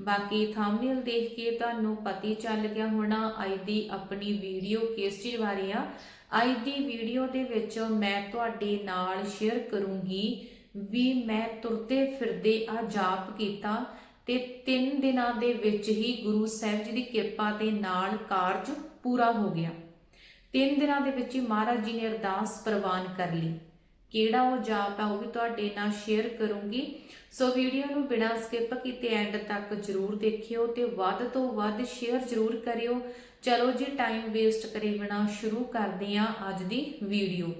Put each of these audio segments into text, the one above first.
ਬਾਕੀ ਥੰਬਨੇਲ ਦੇਖ ਕੇ ਤੁਹਾਨੂੰ ਪਤੀ ਚੱਲ ਗਿਆ ਹੋਣਾ ਅੱਜ ਦੀ ਆਪਣੀ ਵੀਡੀਓ ਕਿਸ ਚੀਜ਼ ਬਾਰੇ ਆ। ਅੱਜ ਦੀ ਵੀਡੀਓ ਦੇ ਵਿੱਚ ਮੈਂ ਤੁਹਾਡੇ ਨਾਲ ਸ਼ੇਅਰ ਕਰੂੰਗੀ ਵੀ ਮੈਂ ਤੁਰਦੇ ਫਿਰਦੇ ਆ ਜਾਪ ਕੀਤਾ ਤੇ 3 ਦਿਨਾਂ ਦੇ ਵਿੱਚ ਹੀ ਗੁਰੂ ਸਾਹਿਬ ਜੀ ਦੀ ਕਿਰਪਾ ਦੇ ਨਾਲ ਕਾਰਜ ਪੂਰਾ ਹੋ ਗਿਆ। 3 ਦਿਨਾਂ ਦੇ ਵਿੱਚ ਹੀ ਮਹਾਰਾਜ ਜੀ ਨੇ ਅਰਦਾਸ ਪ੍ਰਵਾਨ ਕਰ ਲਈ। ਕਿਹੜਾ ਉਹ ਜਾਪ ਹੈ ਉਹ ਵੀ ਤੁਹਾਡੇ ਨਾਲ ਸ਼ੇਅਰ ਕਰੂੰਗੀ। ਸੋ ਵੀਡੀਓ ਨੂੰ ਬਿਨਾਂ ਸਕਿਪ ਕੀਤੇ ਐਂਡ ਤੱਕ ਜਰੂਰ ਦੇਖਿਓ ਤੇ ਵੱਧ ਤੋਂ ਵੱਧ ਸ਼ੇਅਰ ਜਰੂਰ ਕਰਿਓ। ਚਲੋ ਜੀ ਟਾਈਮ ਵੇਸਟ ਕਰੇ ਬਿਨਾ ਸ਼ੁਰੂ ਕਰਦੇ ਹਾਂ ਅੱਜ ਦੀ ਵੀਡੀਓ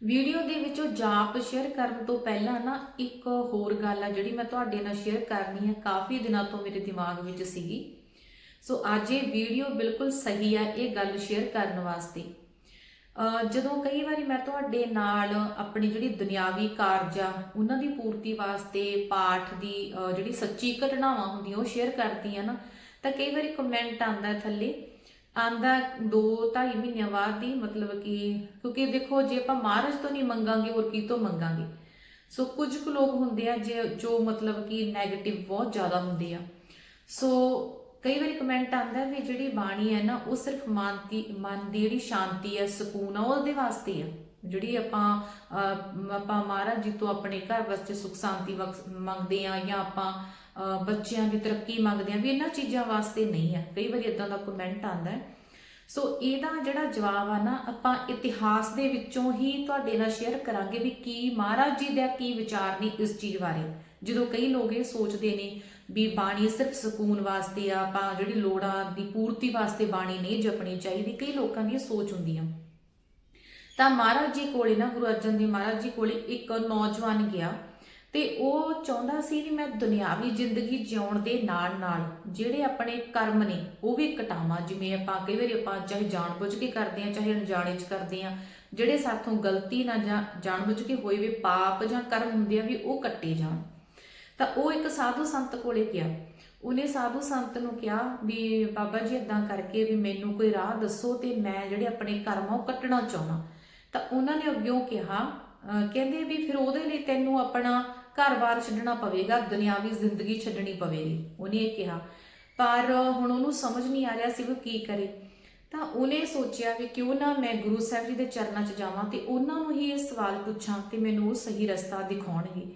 ਵੀਡੀਓ ਦੇ ਵਿੱਚ ਉਹ ਜਾਪ ਸ਼ੇਅਰ ਕਰਨ ਤੋਂ ਪਹਿਲਾਂ ਨਾ ਇੱਕ ਹੋਰ ਗੱਲ ਆ ਜਿਹੜੀ ਮੈਂ ਤੁਹਾਡੇ ਨਾਲ ਸ਼ੇਅਰ ਕਰਨੀ ਹੈ ਕਾਫੀ ਦਿਨਾਂ ਤੋਂ ਮੇਰੇ ਦਿਮਾਗ ਵਿੱਚ ਸੀਗੀ। ਸੋ ਅੱਜ ਇਹ ਵੀਡੀਓ ਬਿਲਕੁਲ ਸਹੀ ਆ ਇਹ ਗੱਲ ਸ਼ੇਅਰ ਕਰਨ ਵਾਸਤੇ। ਜਦੋਂ ਕਈ ਵਾਰੀ ਮੈਂ ਤੁਹਾਡੇ ਨਾਲ ਆਪਣੀ ਜਿਹੜੀ ਦੁਨਿਆਵੀ ਕਾਰਜ ਆ, ਉਹਨਾਂ ਦੀ ਪੂਰਤੀ ਵਾਸਤੇ ਪਾਠ ਦੀ ਜਿਹੜੀ ਸੱਚੀ ਘਟਨਾਵਾਂ ਹੁੰਦੀਆਂ, ਉਹ ਸ਼ੇਅਰ ਕਰਦੀ ਆ ਨਾ, ਤਾਂ ਕਈ ਵਾਰੀ ਕਮੈਂਟ ਆਂਦਾ ਥੱਲੇ ਆਂਦਾ 2-2.5 ਮਹੀਨਿਆਂ ਬਾਅਦ ਹੀ ਮਤਲਬ ਕਿ ਕਿਉਂਕਿ ਦੇਖੋ, ਜੇ ਆਪਾਂ ਮਹਾਰਾਜ ਤੋਂ ਨਹੀਂ ਮੰਗਾਂਗੇ, ਹੋਰ ਕੀ ਤੋਂ ਮੰਗਾਂਗੇ? ਸੋ ਕੁਝ ਕੁ ਲੋਕ ਹੁੰਦੇ ਆ, ਜੇ ਜੋ ਮਤਲਬ ਕਿ 네ਗੇਟਿਵ ਬਹੁਤ ਜ਼ਿਆਦਾ ਹੁੰਦੇ ਆ। ਸੋ ਕਈ ਵਾਰੀ ਕਮੈਂਟ ਆਂਦਾ ਵੀ ਜਿਹੜੀ ਬਾਣੀ ਹੈ ਨਾ, ਉਹ ਸਿਰਫ ਮਨ ਦੀ ਮਨ ਦੀ ਜਿਹੜੀ ਸ਼ਾਂਤੀ ਹੈ, ਸਕੂਨ ਆ ਉਹਦੇ ਵਾਸਤੇ ਆ ਜਿਹੜੀ ਆਪਾਂ ਆਪਾਂ ਮਹਾਰਾਜ ਜੀ ਤੋਂ ਆਪਣੇ ਘਰ ਵਾਸਤੇ ਸੁਖ ਸ਼ਾਂਤੀ ਮੰਗਦੇ ਆ ਜਾਂ ਆਪਾਂ ਬੱਚਿਆਂ ਦੀ ਤਰੱਕੀ ਮੰਗਦੇ ਆ ਵੀ ਇਹਨਾਂ ਚੀਜ਼ਾਂ ਵਾਸਤੇ ਨਹੀਂ ਆ ਕਈ ਵਾਰੀ ਇਦਾਂ ਦਾ ਕਮੈਂਟ ਆਂਦਾ ਹੈ। ਸੋ ਇਹਦਾ ਜਿਹੜਾ ਜਵਾਬ ਆ ਨਾ, ਆਪਾਂ ਇਤਿਹਾਸ ਦੇ ਵਿੱਚੋਂ ਹੀ ਤੁਹਾਡੇ ਨਾਲ ਸ਼ੇਅਰ ਕਰਾਂਗੇ ਵੀ ਕੀ ਮਹਾਰਾਜ ਜੀ ਦਾ ਕੀ ਵਿਚਾਰ ਨੇ ਇਸ ਚੀਜ਼ ਬਾਰੇ। ਜਦੋਂ ਕਈ ਲੋਕ ਇਹ ਸੋਚਦੇ ਨੇ ਵੀ ਬਾਣੀ ਸਿਰਫ ਸਕੂਨ ਵਾਸਤੇ ਆ, ਆਪਾਂ ਜਿਹੜੀ ਲੋੜਾਂ ਦੀ ਪੂਰਤੀ ਵਾਸਤੇ ਬਾਣੀ ਨਹੀਂ ਜਪਣੀ ਚਾਹੀਦੀ, ਕਈ ਲੋਕਾਂ ਦੀ ਸੋਚ ਹੁੰਦੀ ਆ ਤਾਂ ਮਹਾਰਾਜ ਜੀ ਕੋਲੇ ਨਾ, ਗੁਰੂ ਅਰਜਨ ਦੇਵ ਮਹਾਰਾਜ ਜੀ ਕੋਲੇ ਇੱਕ ਨੌਜਵਾਨ ਗਿਆ ਤੇ ਉਹ ਚਾਹੁੰਦਾ ਸੀ ਵੀ ਮੈਂ ਦੁਨਿਆਵੀ ਜ਼ਿੰਦਗੀ ਜਿਉਣ ਦੇ ਨਾਲ ਨਾਲ ਜਿਹੜੇ ਆਪਣੇ ਕਰਮ ਨੇ, ਉਹ ਵੀ ਕਟਾਵਾਂ। ਜਿਵੇਂ ਆਪਾਂ ਕਈ ਵਾਰੀ ਆਪਾਂ ਚਾਹੇ ਜਾਣਬੁੱਝ ਕੇ ਕਰਦੇ ਆ ਚਾਹੇ ਅਣਜਾਣੇ ਚ ਕਰਦੇ ਆ ਜਿਹੜੇ ਸਾਥੋਂ ਗਲਤੀ ਨਾਲ ਜਾਂ ਜਾਣਬੁੱਝ ਕੇ ਹੋਏ ਵੀ ਪਾਪ ਜਾਂ ਕਰਮ ਹੁੰਦੇ ਆ ਵੀ ਉਹ ਕੱਟੇ ਜਾਣ। ਤਾਂ ਉਹ ਇੱਕ ਸਾਧੂ ਸੰਤ ਕੋਲੇ ਗਿਆ। ਉਹਨੇ ਸਾਧੂ ਸੰਤ ਨੂੰ ਕਿਹਾ ਵੀ ਬਾਬਾ ਜੀ ਇਦਾਂ ਕਰਕੇ ਵੀ ਮੈਨੂੰ ਕੋਈ ਰਾਹ ਦੱਸੋ ਤੇ ਮੈਂ ਜਿਹੜੇ ਆਪਣੇ ਕਰਮ ਉਹ ਕੱਟਣਾ ਚਾਹੁੰਦਾ। ਤਾਂ ਉਹਨਾਂ ਨੇ ਅੱਗਿਓਂ ਕਿਹਾ ਕਹਿੰਦੇ ਵੀ ਫਿਰ ਉਹਦੇ ਲਈ ਤੈਨੂੰ ਆਪਣਾ ਘਰ-ਬਾਰ ਛੱਡਣਾ ਪਵੇਗਾ, ਦੁਨਿਆਵੀ ਜ਼ਿੰਦਗੀ ਛੱਡਣੀ ਪਵੇਗੀ। ਉਹਨੇ ਇਹ ਕਿਹਾ। ਪਰ ਹੁਣ ਉਹਨੂੰ ਸਮਝ ਨਹੀਂ ਆ ਰਿਹਾ ਸੀ ਉਹ ਕੀ ਕਰੇ। ਤਾਂ ਉਹਨੇ ਸੋਚਿਆ ਵੀ ਕਿਉਂ ਨਾ ਮੈਂ ਗੁਰੂ ਸਾਹਿਬ ਜੀ ਦੇ ਚਰਨਾਂ 'ਚ ਜਾਵਾਂ ਤੇ ਉਹਨਾਂ ਨੂੰ ਹੀ ਇਹ ਸਵਾਲ ਪੁੱਛਾਂ ਤੇ ਮੈਨੂੰ ਉਹ ਸਹੀ ਰਸਤਾ ਦਿਖਾਉਣਗੇ।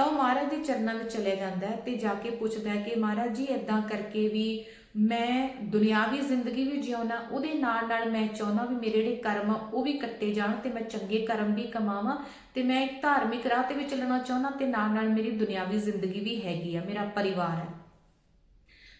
ਤਾਂ ਉਹ ਮਹਾਰਾਜ ਦੇ ਚਰਨਾਂ ਵਿੱਚ ਚਲੇ ਜਾਂਦਾ ਹੈ ਤੇ ਜਾ ਕੇ ਪੁੱਛਦਾ ਹੈ ਕਿ ਮਹਾਰਾਜ ਜੀ ਇਦਾਂ ਕਰਕੇ ਵੀ ਮੈਂ ਦੁਨਿਆਵੀ ਜ਼ਿੰਦਗੀ ਵੀ ਜਿਉਣਾ, ਉਹਦੇ ਨਾਲ ਨਾਲ ਮੈਂ ਚਾਹੁੰਦਾ ਵੀ ਮੇਰੇ ਜਿਹੜੇ ਕਰਮ ਆ, ਉਹ ਵੀ ਕੱਟੇ ਜਾਣ ਤੇ ਮੈਂ ਚੰਗੇ ਕਰਮ ਵੀ ਕਮਾਵਾਂ ਤੇ ਮੈਂ ਇੱਕ ਧਾਰਮਿਕ ਰਾਹ ਤੇ ਵੀ ਚੱਲਣਾ ਚਾਹੁੰਦਾ ਤੇ ਨਾਲ ਨਾਲ ਮੇਰੀ ਦੁਨਿਆਵੀ ਜ਼ਿੰਦਗੀ ਵੀ ਹੈਗੀ ਆ, ਮੇਰਾ ਪਰਿਵਾਰ ਹੈ।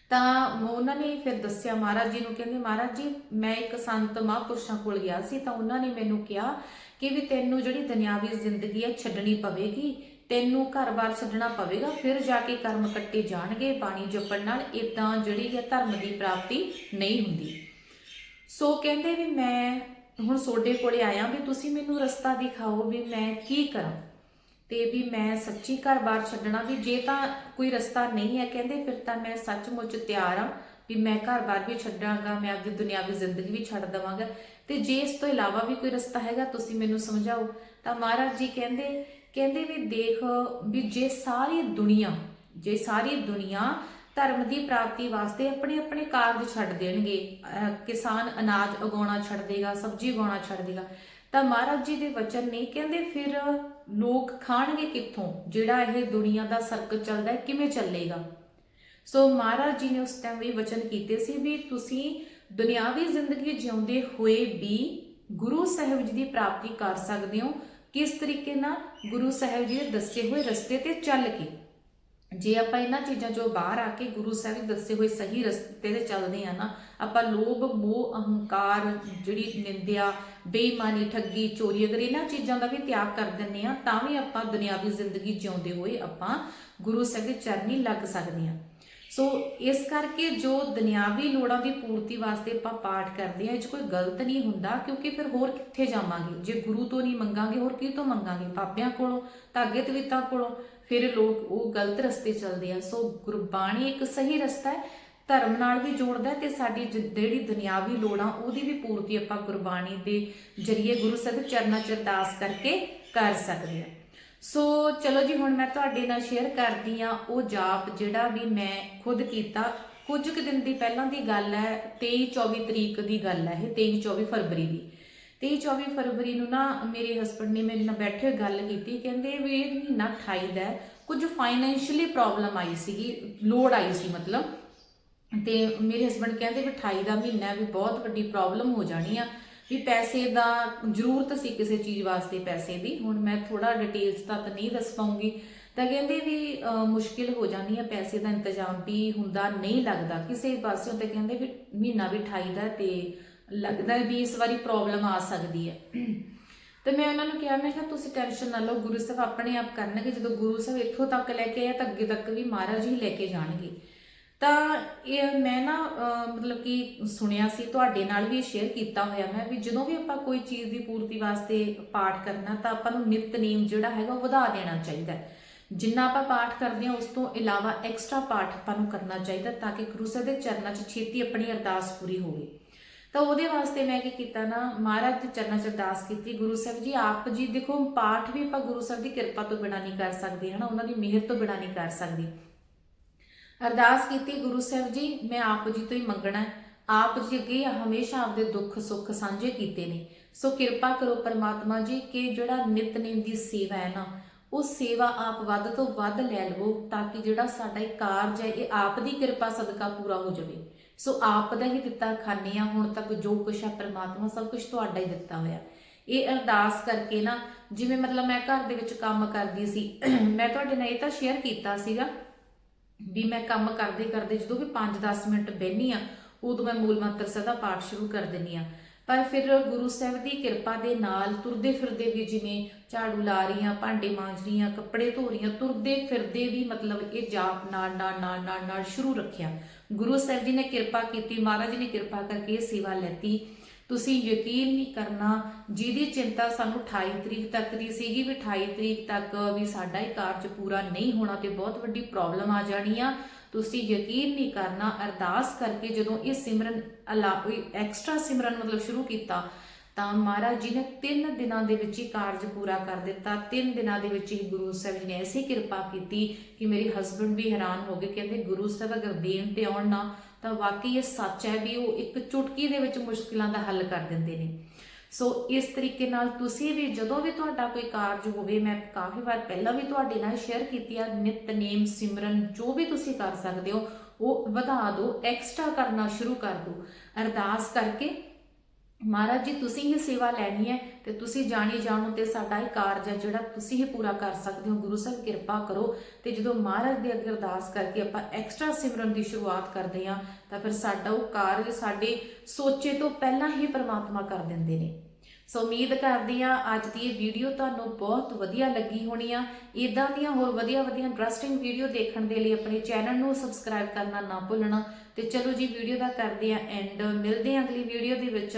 ਤਾਂ ਉਹਨਾਂ ਨੇ ਫਿਰ ਦੱਸਿਆ, ਮਹਾਰਾਜ ਜੀ ਨੂੰ ਕਹਿੰਦੇ, ਮਹਾਰਾਜ ਜੀ, ਮੈਂ ਇੱਕ ਸੰਤ ਮਹਾਂਪੁਰਸ਼ਾਂ ਕੋਲ ਗਿਆ ਸੀ ਤਾਂ ਉਹਨਾਂ ਨੇ ਮੈਨੂੰ ਕਿਹਾ ਕਿ ਵੀ ਤੈਨੂੰ ਜਿਹੜੀ ਦੁਨਿਆਵੀ ਜ਼ਿੰਦਗੀ ਹੈ ਛੱਡਣੀ ਪਵੇਗੀ ਤੈਨੂੰ ਘਰ-ਬਾਰ ਛੱਡਣਾ ਪਵੇਗਾ, ਫਿਰ ਜਾ ਕੇ ਕਰਮ ਕੱਟੇ ਜਾਣਗੇ, ਬਾਣੀ ਜਪਣ ਨਾਲ ਇਦਾਂ ਜਿਹੜੀ ਹੈ ਧਰਮ ਦੀ ਪ੍ਰਾਪਤੀ ਨਹੀਂ ਹੁੰਦੀ। ਸੋ ਕਹਿੰਦੇ ਵੀ ਮੈਂ ਹੁਣ ਸੋਡੇ ਕੋਲੇ ਆਇਆ ਵੀ ਤੁਸੀਂ ਮੈਨੂੰ ਰਸਤਾ ਦਿਖਾਓ ਵੀ ਮੈਂ ਕੀ ਕਰਾਂ ਤੇ ਵੀ ਮੈਂ ਸੱਚੀ ਘਰ-ਬਾਰ ਛੱਡਣਾ ਵੀ ਜੇ ਤਾਂ ਕੋਈ ਰਸਤਾ ਨਹੀਂ ਹੈ ਕਹਿੰਦੇ, ਫਿਰ ਤਾਂ ਮੈਂ ਸੱਚਮੁੱਚ ਤਿਆਰ ਹਾਂ ਵੀ ਮੈਂ ਘਰ-ਬਾਰ ਵੀ ਛੱਡਾਂਗਾ, ਮੈਂ ਆਪਣੀ ਦੁਨਿਆਵੀ ਜ਼ਿੰਦਗੀ ਵੀ ਛੱਡ ਦਵਾਂਗਾ ਤੇ ਜੇ ਇਸ ਤੋਂ ਇਲਾਵਾ ਵੀ ਕੋਈ ਰਸਤਾ ਹੈਗਾ ਤੁਸੀਂ ਮੈਨੂੰ ਸਮਝਾਓ। ਤਾਂ ਮਹਾਰਾਜ ਜੀ ਕਹਿੰਦੇ ਕਹਿੰਦੇ ਵੀ ਦੇਖ ਵੀ ਜੇ ਸਾਰੀ ਦੁਨੀਆ, ਜੇ ਸਾਰੀ ਦੁਨੀਆ ਧਰਮ ਦੀ ਪ੍ਰਾਪਤੀ ਵਾਸਤੇ ਆਪਣੇ ਆਪਣੇ ਕਾਰਜ ਛੱਡ ਦੇਣਗੇ ਕਿਸਾਨ ਅਨਾਜ ਉਗਾਉਣਾ ਛੱਡ ਦੇਗਾ, ਸਬਜ਼ੀ ਉਗਾਉਣਾ ਛੱਡ ਦੇਗਾ, ਤਾਂ ਮਹਾਰਾਜ ਜੀ ਦੇ ਵਚਨ ਨਹੀਂ ਕਹਿੰਦੇ ਫਿਰ ਲੋਕ ਖਾਣਗੇ ਕਿੱਥੋਂ? ਜਿਹੜਾ ਇਹ ਦੁਨੀਆ ਦਾ ਸਰਕਟ ਚੱਲਦਾ ਕਿਵੇਂ ਚੱਲੇਗਾ? ਸੋ ਮਹਾਰਾਜ ਜੀ ਨੇ ਉਸ ਟਾਈਮ ਇਹ ਵਚਨ ਕੀਤੇ ਸੀ ਵੀ ਤੁਸੀਂ ਦੁਨਿਆਵੀ ਜ਼ਿੰਦਗੀ ਜਿਉਂਦੇ ਹੋਏ ਵੀ ਗੁਰੂ ਸਾਹਿਬ ਜੀ ਦੀ ਪ੍ਰਾਪਤੀ ਕਰ ਸਕਦੇ ਹੋ ਕਿਸ ਤਰੀਕੇ ਨਾਲ ਗੁਰੂ ਸਾਹਿਬ ਜੀ ਦੇ ਦੱਸੇ ਹੋਏ ਰਸਤੇ ਤੇ ਚੱਲ ਕੇ? ਜੇ ਆਪਾਂ ਇਹਨਾਂ ਚੀਜ਼ਾਂ ਚੋਂ ਬਾਹਰ ਆ ਕੇ ਗੁਰੂ ਸਾਹਿਬ ਦੇ ਦੱਸੇ ਹੋਏ ਸਹੀ ਰਸਤੇ ਤੇ ਚੱਲਦੇ ਆ ਨਾ, ਆਪਾਂ ਲੋਭ, ਮੋਹ, ਅਹੰਕਾਰ, ਜਿਹੜੀ ਨਿੰਦਿਆ, ਬੇਈਮਾਨੀ, ਠੱਗੀ, ਚੋਰੀ, ਅਗਰ ਇਹਨਾਂ ਚੀਜ਼ਾਂ ਦਾ ਵੀ ਤਿਆਗ ਕਰ ਦਿੰਨੇ ਆ, ਤਾਂ ਵੀ ਆਪਾਂ ਦੁਨਿਆਵੀ ਜ਼ਿੰਦਗੀ ਜਿਉਂਦੇ ਹੋਏ ਆਪਾਂ ਗੁਰੂ ਸਾਹਿਬ ਦੇ ਚਰਨੀ ਲੱਗ ਸਕਦੇ ਆ। ਸੋ ਇਸ ਕਰਕੇ ਜੋ ਦੁਨਿਆਵੀ ਲੋੜਾਂ ਦੀ ਪੂਰਤੀ ਵਾਸਤੇ ਆਪਾਂ ਪਾਠ ਕਰਦੇ ਆ ਇਹ 'ਚ ਕੋਈ ਗਲਤ ਨਹੀਂ ਹੁੰਦਾ, ਕਿਉਂਕਿ ਫਿਰ ਹੋਰ ਕਿੱਥੇ ਜਾਵਾਂਗੇ? ਜੇ ਗੁਰੂ ਤੋਂ ਨਹੀਂ ਮੰਗਾਂਗੇ, ਹੋਰ ਕੀ ਤੋਂ ਮੰਗਾਂਗੇ? ਬਾਬਿਆਂ ਕੋਲੋਂ ਧਾਗੇ ਤਵੀਤਾਂ ਕੋਲੋਂ। ਫਿਰ ਲੋਕ ਉਹ ਗਲਤ ਰਸਤੇ ਚੱਲਦੇ ਆ। ਸੋ ਗੁਰਬਾਣੀ ਇੱਕ ਸਹੀ ਰਸਤਾ ਹੈ, ਧਰਮ ਨਾਲ ਵੀ ਜੋੜਦਾ ਹੈ ਤੇ ਸਾਡੀ ਜ- ਜਿਹੜੀ ਦੁਨਿਆਵੀ ਲੋੜਾਂ, ਉਹਦੀ ਵੀ ਪੂਰਤੀ ਆਪਾਂ ਗੁਰਬਾਣੀ ਦੇ ਜਰੀਏ ਗੁਰੂ ਸਾਹਿਬ ਚਰਨਾਂ 'ਚ ਅਰਦਾਸ ਕਰਕੇ ਕਰ ਸਕਦੇ ਹਾਂ। ਸੋ ਚਲੋ ਜੀ, ਹੁਣ ਮੈਂ ਤੁਹਾਡੇ ਨਾਲ ਸ਼ੇਅਰ ਕਰਦੀ ਆ ਉਹ ਜਾਪ ਜਿਹੜਾ ਵੀ ਮੈਂ ਖੁਦ ਕੀਤਾ। ਕੁਝ ਕੁ ਦਿਨ ਦੀ ਪਹਿਲਾਂ ਦੀ ਗੱਲ ਹੈ 23 24 ਤਰੀਕ ਦੀ ਗੱਲ ਹੈ ਇਹ 23 24 ਫਰਵਰੀ ਦੀ। 23 24 ਫਰਵਰੀ ਨੂੰ ਨਾ ਮੇਰੇ ਹਸਬੰਡ ਨੇ ਮੇਰੇ ਨਾਲ ਬੈਠੇ ਹੋਏ ਗੱਲ ਕੀਤੀ, ਕਹਿੰਦੇ ਵੀ ਇਹ ਮਹੀਨਾ 28 ਦਾ ਕੁਝ ਫਾਈਨੈਂਸ਼ੀਅਲੀ ਪ੍ਰੋਬਲਮ ਆਈ ਸੀਗੀ, ਲੋੜ ਆਈ ਸੀ ਮਤਲਬ। ਤੇ ਮੇਰੇ ਹਸਬੰਡ ਕਹਿੰਦੇ ਵੀ 28 ਦਾ ਮਹੀਨਾ ਵੀ ਬਹੁਤ ਵੱਡੀ ਪ੍ਰੋਬਲਮ ਹੋ ਜਾਣੀ ਆ। ਵੀ ਪੈਸੇ ਦਾ ਜ਼ਰੂਰਤ ਸੀ ਕਿਸੇ ਚੀਜ਼ ਵਾਸਤੇ ਪੈਸੇ ਦੀ। ਹੁਣ ਮੈਂ ਥੋੜਾ ਡਿਟੇਲਸ ਤਾਂ ਨਹੀਂ ਦੱਸ ਪਾਉਂਗੀ। ਤਾਂ ਕਹਿੰਦੇ ਵੀ ਮੁਸ਼ਕਿਲ ਹੋ ਜਾਂਦੀ ਹੈ, ਪੈਸੇ ਦਾ ਇੰਤਜ਼ਾਮ ਵੀ ਹੁੰਦਾ, ਨਹੀਂ ਲੱਗਦਾ। ਕਿਸੇ ਪਾਸਿਓਂ ਤੇ ਕਹਿੰਦੇ ਵੀ ਮਹੀਨਾ ਵੀ 28 ਦਾ ਤੇ ਲੱਗਦਾ ਵੀ ਇਸ ਵਾਰੀ ਪ੍ਰੋਬਲਮ ਆ ਸਕਦੀ ਹੈ। ਤੇ ਮੈਂ ਉਹਨਾਂ ਨੂੰ ਕਿਹਾ, ਮੈਂ ਕਿਹਾ, ਤੁਸੀਂ ਟੈਨਸ਼ਨ ਨਾ ਲਓ, ਗੁਰੂ ਸਾਹਿਬ ਆਪਣੇ ਆਪ ਕਰਨਗੇ। ਜਦੋਂ ਗੁਰੂ ਸਾਹਿਬ ਇੱਥੋਂ ਤੱਕ ਲੈ ਕੇ ਆਇਆ ਤਾਂ ਅੱਗੇ ਤੱਕ ਵੀ ਮਹਾਰਾਜ ਹੀ ਲੈ ਕੇ ਜਾਣਗੇ। ਤਾਂ ਇਹ ਮੈਂ ਨਾ ਮਤਲਬ ਕਿ ਸੁਣਿਆ ਸੀ, ਤੁਹਾਡੇ ਨਾਲ ਵੀ ਸ਼ੇਅਰ ਕੀਤਾ ਹੋਇਆ ਮੈਂ ਵੀ ਜਦੋਂ ਵੀ ਆਪਾਂ ਕੋਈ ਚੀਜ਼ ਦੀ ਪੂਰਤੀ ਵਾਸਤੇ ਪਾਠ ਕਰਨਾ ਤਾਂ ਆਪਾਂ ਨੂੰ ਨਿਤ ਨਿਤਨੇਮ ਜਿਹੜਾ ਹੈਗਾ ਉਹ ਵਧਾ ਦੇਣਾ ਚਾਹੀਦਾ ਹੈ। ਜਿੰਨਾ ਆਪਾਂ ਪਾਠ ਕਰਦੇ ਹਾਂ, ਉਸ ਤੋਂ ਇਲਾਵਾ ਐਕਸਟਰਾ ਪਾਠ ਆਪਾਂ ਨੂੰ ਕਰਨਾ ਚਾਹੀਦਾ ਤਾਂ ਕਿ ਗੁਰੂ ਸਾਹਿਬ ਦੇ ਚਰਨਾਂ 'ਚ ਛੇਤੀ ਆਪਣੀ ਅਰਦਾਸ ਪੂਰੀ ਹੋਵੇ। ਤਾਂ ਉਹਦੇ ਵਾਸਤੇ ਮੈਂ ਕੀ ਕੀਤਾ ਨਾ, ਮਹਾਰਾਜ ਦੇ ਚਰਨਾਂ 'ਚ ਅਰਦਾਸ ਕੀਤੀ, ਗੁਰੂ ਸਾਹਿਬ ਜੀ, ਆਪ ਜੀ, ਦੇਖੋ, ਪਾਠ ਵੀ ਆਪਾਂ ਗੁਰੂ ਸਾਹਿਬ ਦੀ ਕਿਰਪਾ ਤੋਂ ਬਿਨਾਂ ਨਹੀਂ ਕਰ ਸਕਦੇ, ਹਨਾ, ਉਹਨਾਂ ਦੀ ਮਿਹਰ ਤੋਂ ਬਿਨਾਂ ਨਹੀਂ ਕਰ ਸਕਦੇ। ਅਰਦਾਸ ਕੀਤੀ, ਗੁਰੂ ਸਾਹਿਬ ਜੀ, ਮੈਂ ਆਪ ਜੀ ਤੋਂ ਹੀ ਮੰਗਣਾ ਆਪ ਜੀ ਅੱਗੇ ਹਮੇਸ਼ਾ ਆਪਦੇ ਦੁੱਖ ਸੁੱਖ ਸਾਂਝੇ ਕੀਤੇ ਨੇ। ਸੋ ਕਿਰਪਾ ਕਰੋ ਪਰਮਾਤਮਾ ਜੀ ਕਿ ਜਿਹੜਾ ਨਿਤਨੇਮ ਦੀ ਸੇਵਾ ਹੈ ਨਾ, ਉਹ ਸੇਵਾ ਆਪ ਵੱਧ ਤੋਂ ਵੱਧ ਲੈ ਲਵੋ ਤਾਂ ਕਿ ਜਿਹੜਾ ਸਾਡਾ ਇਹ ਕਾਰਜ ਹੈ, ਇਹ ਆਪ ਦੀ ਕਿਰਪਾ ਸਦਕਾ ਪੂਰਾ ਹੋ ਜਾਵੇ। ਸੋ ਆਪ ਦਾ ਹੀ ਦਿੱਤਾ ਖਾਨੇ ਆ, ਹੁਣ ਤੱਕ ਜੋ ਕੁਛ ਹੈ ਪਰਮਾਤਮਾ ਸਭ ਕੁਝ ਤੁਹਾਡਾ ਹੀ ਦਿੱਤਾ ਹੋਇਆ। ਇਹ ਅਰਦਾਸ ਕਰਕੇ ਨਾ, ਜਿਵੇਂ ਮਤਲਬ ਮੈਂ ਘਰ ਦੇ ਵਿੱਚ ਕੰਮ ਕਰਦੀ ਸੀ, ਮੈਂ ਤੁਹਾਡੇ ਨਾਲ ਇਹ ਤਾਂ ਸ਼ੇਅਰ ਕੀਤਾ ਸੀਗਾ ਵੀ ਮੈਂ ਕੰਮ ਕਰਦੇ ਕਰਦੇ ਜਦੋਂ ਵੀ 5-10 ਮਿੰਟ ਬਹਿਨੀ ਆ, ਉਦੋਂ ਮੈਂ ਮੂਲ ਮੰਤਰ ਸਾਹਿਬ ਦਾ ਪਾਠ ਸ਼ੁਰੂ ਕਰ ਦਿੰਨੀ ਆ। ਪਰ ਫਿਰ ਗੁਰੂ ਸਾਹਿਬ ਦੀ ਕਿਰਪਾ ਦੇ ਨਾਲ ਤੁਰਦੇ ਫਿਰਦੇ ਵੀ ਜਿਵੇਂ ਝਾੜੂ ਲਾ ਰਹੀਆਂ, ਭਾਂਡੇ ਮਾਂਜ ਰਹੀਆਂ, ਕੱਪੜੇ ਧੋ ਰਹੀਆਂ, ਤੁਰਦੇ ਫਿਰਦੇ ਵੀ ਮਤਲਬ ਇਹ ਜਾਪ ਨਾਲ ਨਾਲ ਨਾਲ ਨਾਲ ਨਾਲ ਸ਼ੁਰੂ ਰੱਖਿਆ। ਗੁਰੂ ਸਾਹਿਬ ਜੀ ਨੇ ਕਿਰਪਾ ਕੀਤੀ, ਮਹਾਰਾਜ ਨੇ ਕਿਰਪਾ ਕਰਕੇ ਇਹ ਸੇਵਾ ਲੈਤੀ। ਤੁਸੀਂ ਯਕੀਨ ਨਹੀਂ ਕਰਨਾ ਜਿਹਦੀ ਚਿੰਤਾ ਸਾਨੂੰ 28 ਤਰੀਕ ਤੱਕ ਦੀ ਸੀਗੀ ਵੀ 28 ਤਰੀਕ ਤੱਕ ਵੀ ਸਾਡਾ ਇਹ ਕਾਰਜ ਪੂਰਾ ਨਹੀਂ ਹੋਣਾ ਤੇ ਬਹੁਤ ਵੱਡੀ ਪ੍ਰੋਬਲਮ ਆ ਜਾਣੀ ਆ। ਤੁਸੀਂ ਯਕੀਨ ਨਹੀਂ ਕਰਨਾ, ਅਰਦਾਸ ਕਰਕੇ ਜਦੋਂ ਇਹ ਸਿਮਰਨ ਅਲਾਵਾ ਐਕਸਟਰਾ ਸਿਮਰਨ ਮਤਲਬ ਸ਼ੁਰੂ ਕੀਤਾ, ਤਾਂ ਮਹਾਰਾਜ ਜੀ ਨੇ 3 ਦਿਨਾਂ ਦੇ ਵਿੱਚ ਹੀ ਕਾਰਜ ਪੂਰਾ ਕਰ ਦਿੱਤਾ। 3 ਦਿਨਾਂ ਦੇ ਵਿੱਚ ਹੀ ਗੁਰੂ ਸਾਹਿਬ ਜੀ ਨੇ ਐਸੀ ਕਿਰਪਾ ਕੀਤੀ ਕਿ ਮੇਰੇ ਹਸਬੰਡ ਵੀ ਹੈਰਾਨ ਹੋ ਗਏ, ਕਹਿੰਦੇ ਗੁਰੂ ਸਾਹਿਬ ਅਗਰ ਦੇਣ ਤੇ ਆਉਣ ਨਾ ਤਾਂ ਵਾਕਈ ਇਹ ਸੱਚ ਹੈ ਵੀ ਉਹ ਇੱਕ ਚੁਟਕੀ ਦੇ ਵਿੱਚ ਮੁਸ਼ਕਿਲਾਂ ਦਾ ਹੱਲ ਕਰ ਦਿੰਦੇ ਨੇ। ਸੋ ਇਸ ਤਰੀਕੇ ਨਾਲ ਤੁਸੀਂ ਵੀ ਜਦੋਂ ਵੀ ਤੁਹਾਡਾ ਕੋਈ ਕਾਰਜ ਹੋਵੇ, ਮੈਂ ਕਾਫੀ ਵਾਰ ਪਹਿਲਾਂ ਵੀ ਤੁਹਾਡੇ ਨਾਲ ਸ਼ੇਅਰ ਕੀਤੀ ਆ ਨਿਤਨੇਮ ਸਿਮਰਨ ਜੋ ਵੀ ਤੁਸੀਂ ਕਰ ਸਕਦੇ ਹੋ, ਉਹ ਵਧਾ ਦਿਓ ਐਕਸਟਰਾ ਕਰਨਾ ਸ਼ੁਰੂ ਕਰ ਦਿਓ। ਅਰਦਾਸ ਕਰਕੇ ਮਹਾਰਾਜ ਜੀ, ਤੁਸੀਂ ਹੀ ਸੇਵਾ ਲੈਣੀ ਹੈ ਤੇ ਤੁਸੀਂ ਜਾਣੀ ਜਾਣੋ ਤੇ ਸਾਡਾ ਇਹ ਕਾਰਜ ਹੈ ਜਿਹੜਾ ਤੁਸੀਂ ਹੀ ਪੂਰਾ ਕਰ ਸਕਦੇ ਹੋ। ਗੁਰੂ ਸਾਹਿਬ, ਕਿਰਪਾ ਕਰੋ। ਤੇ ਜਦੋਂ ਮਹਾਰਾਜ ਦੇ ਅੱਗੇ ਅਰਦਾਸ ਕਰਕੇ ਆਪਾਂ ਐਕਸਟਰਾ ਸਿਮਰਨ ਦੀ ਸ਼ੁਰੂਆਤ ਕਰਦੇ ਹਾਂ, ਤਾਂ ਫਿਰ ਸਾਡਾ ਉਹ ਕਾਰਜ ਸਾਡੇ ਸੋਚੇ ਤੋਂ ਪਹਿਲਾਂ ਹੀ ਪ੍ਰਮਾਤਮਾ ਕਰ ਦਿੰਦੇ ਨੇ। ਸੋ ਉਮੀਦ ਕਰਦੀ ਆ ਅੱਜ ਦੀ ਇਹ ਵੀਡੀਓ ਤੁਹਾਨੂੰ ਬਹੁਤ ਵਧੀਆ ਲੱਗੀ ਹੋਣੀ ਆ। ਇਦਾਂ ਦੀਆਂ ਹੋਰ ਵਧੀਆ ਵਧੀਆ ਇੰਟਰਸਟਿੰਗ ਵੀਡੀਓ ਦੇਖਣ ਦੇ ਲਈ ਆਪਣੇ ਚੈਨਲ ਨੂੰ ਸਬਸਕ੍ਰਾਈਬ ਕਰਨਾ ਨਾ ਭੁੱਲਣਾ। ਤੇ ਚਲੋ ਜੀ ਵੀਡੀਓ ਦਾ ਕਰਦੇ ਆ ਐਂਡ ਮਿਲਦੇ ਆ ਅਗਲੀ ਵੀਡੀਓ ਦੇ ਵਿੱਚ।